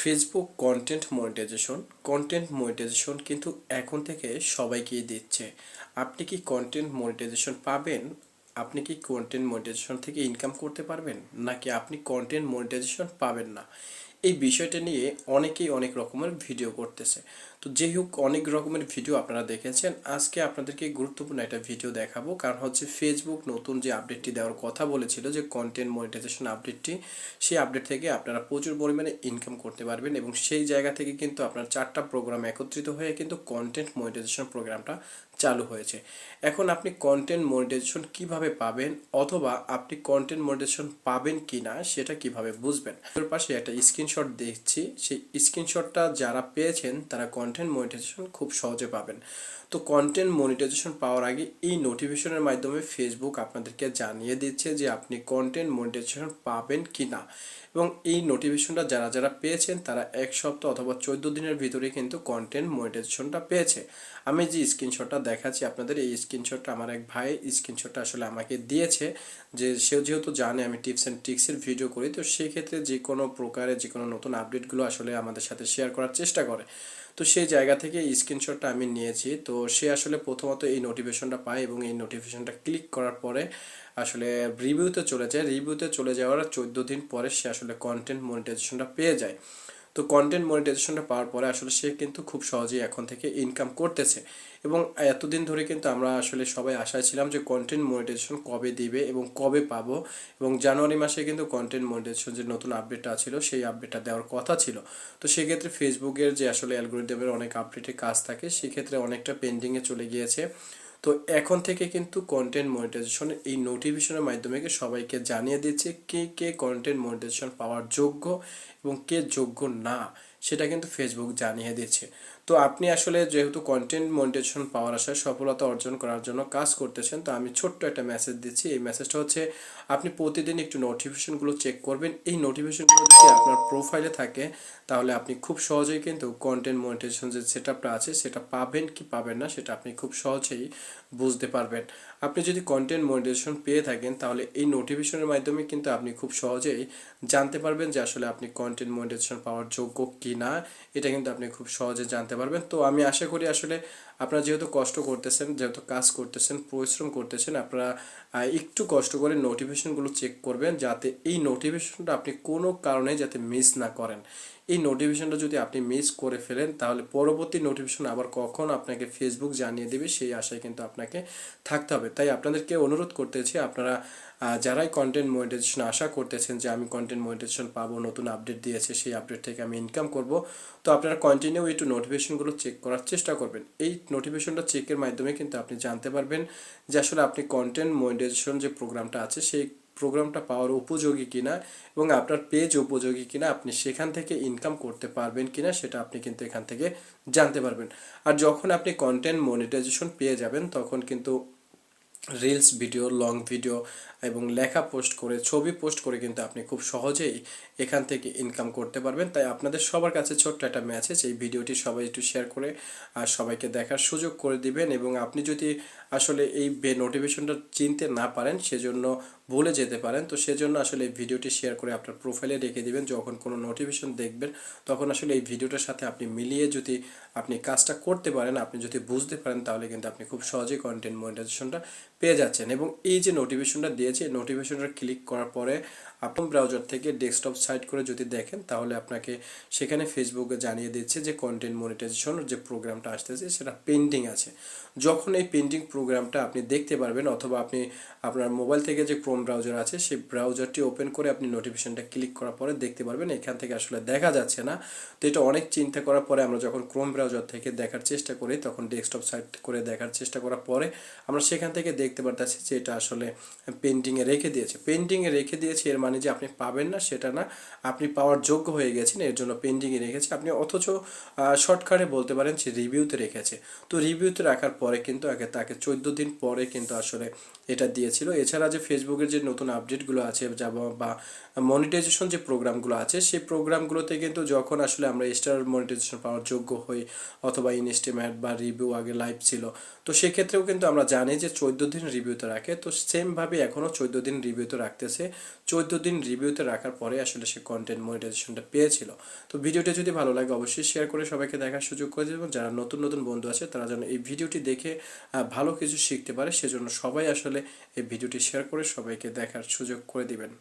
Facebook content monetization content monetization কিন্তু এখন থেকে সবাইকেই দিচ্ছে। আপনি কি কন্টেন্ট মনিটাইজেশন পাবেন? আপনি কি কন্টেন্ট মনিটাইজেশন থেকে ইনকাম করতে পারবেন? নাকি আপনি কন্টেন্ট মনিটাইজেশন পাবেন না? এই বিষয়টা নিয়ে অনেকেই অনেক রকমের ভিডিও করতেছে। তো যেই হোক, অনেক রকমের ভিডিও আপনারা দেখেছেন। আজকে আপনাদেরকে গুরুত্বপূর্ণ একটা ভিডিও দেখাবো। কারণ হচ্ছে ফেসবুক নতুন যে আপডেটটি দেওয়ার কথা বলেছিল, যে কন্টেন্ট মনিটাইজেশন আপডেটটি সেই আপডেট থেকে আপনারা প্রচুর পরিমাণে ইনকাম করতে পারবেন এবং সেই জায়গা থেকে কিন্তু আপনার চারটা প্রোগ্রাম একত্রিত হয়ে কিন্তু কন্টেন্ট মনিটাইজেশন প্রোগ্রামটা চালু হয়েছে। এখন আপনি কন্টেন্ট মনিটাইজেশন কীভাবে পাবেন অথবা আপনি কন্টেন্ট মনিটাইজেশন পাবেন কি না সেটা কীভাবে বুঝবেন? এর পাশে একটা স্ক্রিনশট দেখছি। সেই স্ক্রিনশটটা যারা পেয়েছেন, তারা কন্টেন্ট মনিটাইজেশন খুব সহজে পাবেন। তো কন্টেন্ট মনিটাইজেশন পাওয়ার আগে এই নোটিফিকেশনের মাধ্যমে ফেসবুক আপনাদেরকে জানিয়ে দিচ্ছে যে আপনি কন্টেন্ট মনিটাইজেশন পাবেন কি না এবং এই নোটিফিকেশনটা যারা যারা পেয়েছেন তারা এক সপ্তাহ অথবা চোদ্দ দিনের ভিতরে কিন্তু কন্টেন্ট মনিটাইজেশনটা পেয়েছে। আমি যে স্ক্রিনশটটা দেখাচ্ছি আপনাদের, এই স্ক্রিনশটটা আমার এক ভাই স্ক্রিনশটটা আসলে আমাকে দিয়েছে যে সেও যেহেতু জানে আমি টিপস অ্যান্ড ট্রিক্সের ভিডিও করি, তো সেক্ষেত্রে যে কোনো প্রকারে যে কোনো নতুন আপডেটগুলো আসলে আমাদের সাথে শেয়ার করার চেষ্টা করে। তো সেই জায়গা থেকে স্ক্রিনশটটা আমি নিয়েছি। তো সে আসলে প্রথমত এই নোটিফিকেশনটা পায় এবং এই নোটিফিকেশনটা ক্লিক করার পরে আসলে রিভিউতে চলে যায়। রিভিউতে চলে যাওয়ার চোদ্দ দিন পরে সে আসলে কন্টেন্ট মনিটাইজেশনটা পেয়ে যায়। তো কন্টেন্ট মনিটাইজেশনটা পাওয়ার পরে আসলে সে কিন্তু খুব সহজেই এখন থেকে ইনকাম করতেছে। এবং এতদিন ধরে কিন্তু আমরা আসলে সবাই আশায় ছিলাম যে কন্টেন্ট মনিটাইজেশন কবে দিবে এবং কবে পাবো। এবং জানুয়ারি মাসে কিন্তু কন্টেন্ট মনিটাইজেশন যে নতুন আপডেটটা ছিল, সেই আপডেটটা দেওয়ার কথা ছিল। তো সেক্ষেত্রে ফেসবুকের যে আসলে অ্যালগোরিদমের অনেক আপডেটে কাজ থাকে, সেক্ষেত্রে অনেকটা পেন্ডিংয়ে চলে গিয়েছে। তো এখন থেকে কিন্তু কন্টেন্ট মনিটাইজেশনের এই নোটিফিকেশনের মাধ্যমে সবাইকে জানিয়ে দিয়েছে কে কে কন্টেন্ট মনিটাইজেশন পাওয়ার যোগ্য এবং কে যোগ্য না, সেটা কিন্তু ফেসবুক জানিয়ে দিচ্ছে। তো আপনি আসলে যেহেতু কন্টেন্ট মনিটেশন পাওয়ার আশায় সফলতা অর্জন করার জন্য কাজ করতেছেন, তো আমি ছোট্ট একটা মেসেজ দিচ্ছি। এই মেসেজটা হচ্ছে, আপনি প্রতিদিন একটু নোটিফিকেশনগুলো চেক করবেন। এই নোটিফিকেশনগুলো যদি আপনার প্রোফাইলে থাকে, তাহলে আপনি খুব সহজেই কিন্তু কন্টেন্ট মনিটেশন যে সেট আছে, সেটা পাবেন কি পাবেন না, সেটা আপনি খুব সহজেই বুঝতে পারবেন। আপনি যদি কন্টেন্ট মনিটাইজেশন পেয়ে থাকেন, তাহলে এই নোটিফিকেশনের মাধ্যমে কিন্তু আপনি খুব সহজেই জানতে পারবেন যে আসলে আপনি কন্টেন্ট মনিটাইজেশন পাওয়ার যোগ্য কি না এটা কিন্তু আপনি খুব সহজে জানতে পারবেন। তো আমি আশা করি আসলে আপনারা যেহেতু কষ্ট করতেছেন, যেহেতু কাজ করতেছেন, পরিশ্রম করতেছেন, আপনারা একটু কষ্ট করে নোটিফিকেশনগুলো চেক করবেন যাতে এই নোটিফিকেশনটা আপনি কোনো কারণে যাতে মিস না করেন। এই নোটিফিকেশনটা যদি আপনি মিস করে ফেলেন, তাহলে পরবর্তী নোটিফিকেশন আবার কখন আপনাকে ফেসবুক জানিয়ে দেবে, সেই আশায় কিন্তু আপনাকে থাকতে হবে। তাই আপনাদেরকে অনুরোধ করতেছি আপনারা যারাই কন্টেন্ট মনিটাইজেশন আশা করতেছেন যে আমি কন্টেন্ট মনিটাইজেশন পাবো, নতুন আপডেট দিয়েছে, সেই আপডেট থেকে আমি ইনকাম করব, তো আপনারা কন্টিনিউ একটু নোটিফিকেশনগুলো চেক করার চেষ্টা করবেন। এই নোটিফিকেশনটা চেকের মাধ্যমে কিন্তু আপনি জানতে পারবেন যে আসলে আপনি কন্টেন্ট মনিটাইজেশন যে প্রোগ্রামটা আছে, সেই প্রোগ্রামটা পাওয়ার উপযোগী কিনা এবং আপনার পেজ উপযোগী কিনা, আপনি সেখান থেকে ইনকাম করতে পারবেন কিনা সেটা আপনি কিন্তু এখান থেকে জানতে পারবেন। আর যখন আপনি কন্টেন্ট মনিটাইজেশন পেয়ে যাবেন, তখন কিন্তু রিলস ভিডিও লং ভিডিও এবং লেখা পোস্ট করে, ছবি পোস্ট করে কিন্তু আপনি খুব সহজেই এখান থেকে ইনকাম করতে পারবেন। তাই আপনাদের সবার কাছে ছোট্ট একটা মেসেজ এই ভিডিওটি সবাই একটু শেয়ার করে, আর সবাইকে দেখার সুযোগ করে দিবেন এবং আপনি যদি আসলে এই নোটিফিকেশনটা চিনতে না পারেন, সেজন্য ভুলে যেতে পারেন। তো সেজন্য আসলে এই ভিডিওটি শেয়ার করে আপনার প্রোফাইলে রেখে দিবেন। যখন কোনো নোটিফিকেশন দেখবেন, তখন আসলে এই ভিডিওটার সাথে আপনি মিলিয়ে যদি আপনি কাজটা করতে পারেন, আপনি যদি বুঝতে পারেন, তাহলে কিন্তু আপনি খুব সহজেই কন্টেন্ট মনিটাইজেশনটা পেয়ে যাচ্ছেন। এবং এই যে নোটিফিকেশনটা দিয়েছে নোটিফিকেশনটা ক্লিক করার পরে আপনি ব্রাউজার থেকে ডেস্কটপ সাইট করে যদি দেখেন, তাহলে আপনাকে সেখানে ফেসবুকে জানিয়ে দিচ্ছে যে কন্টেন্ট মনিটাইজেশন যে প্রোগ্রামটা আসতেছে, সেটা পেন্ডিং আছে। যখন এই পেন্ডিং প্রোগ্রামটা আপনি দেখতে পারবেন, অথবা আপনি আপনার মোবাইল থেকে যে ব্রাউজার আছে, সেই ব্রাউজারটি ওপেন করে আপনি নোটিফিকেশনটা ক্লিক করার পরে দেখতে পারবেন, এখান থেকে আসলে দেখা যাচ্ছে না। তো এটা অনেক চিন্তা করার পরে আমরা যখন ক্রোম ব্রাউজার থেকে দেখার চেষ্টা করি, তখন ডেস্কটপ সাইট করে দেখার চেষ্টা করার পরে আমরা সেখান থেকে দেখতে পারতেছি যে এটা আসলে পেন্টিংয়ে রেখে দিয়েছে। পেন্টিংয়ে রেখে দিয়েছে এর মানে যে আপনি পাবেন না, সেটা না। আপনি পাওয়ার যোগ্য হয়ে গেছেন, এর জন্য পেন্ডিংয়ে রেখেছে। আপনি অথচ শর্টকাটে বলতে পারেন যে রিভিউতে রেখেছে। তো রিভিউতে রাখার পরে কিন্তু আগে তাকে চোদ্দ দিন পরে কিন্তু আসলে এটা দিয়েছিল। এছাড়া যে ফেসবুকের যে নতুন আপডেটগুলো আছে, যা বা মনিটাইজেশন যে প্রোগ্রামগুলো আছে, সেই প্রোগ্রামগুলোতে কিন্তু যখন আসলে আমরা স্টার মনিটাইজেশন পাওয়ার যোগ্য হই, অথবা ইনস্টিমেট বা রিভিউ আগে লাইভ ছিল, তো সেক্ষেত্রেও কিন্তু আমরা জানি যে চোদ্দ দিন রিভিউতে রাখে। তো সেমভাবে এখনও চোদ্দ দিন রিভিউতে রাখতেছে। চোদ্দ দিন রিভিউতে রাখার পরে আসলে সে কন্টেন্ট মনিটাইজেশনটা পেয়েছিল। তো ভিডিওটি যদি ভালো লাগে অবশ্যই শেয়ার করে সবাইকে দেখার সুযোগ করে দেবেন। যারা নতুন নতুন বন্ধু আছে, তারা যেন এই ভিডিওটি দেখে ভালো কিছু শিখতে পারে, সেজন্য সবাই আসলে এই ভিডিওটি শেয়ার করে সবাইকে দেখার সুযোগ করে দিবেন।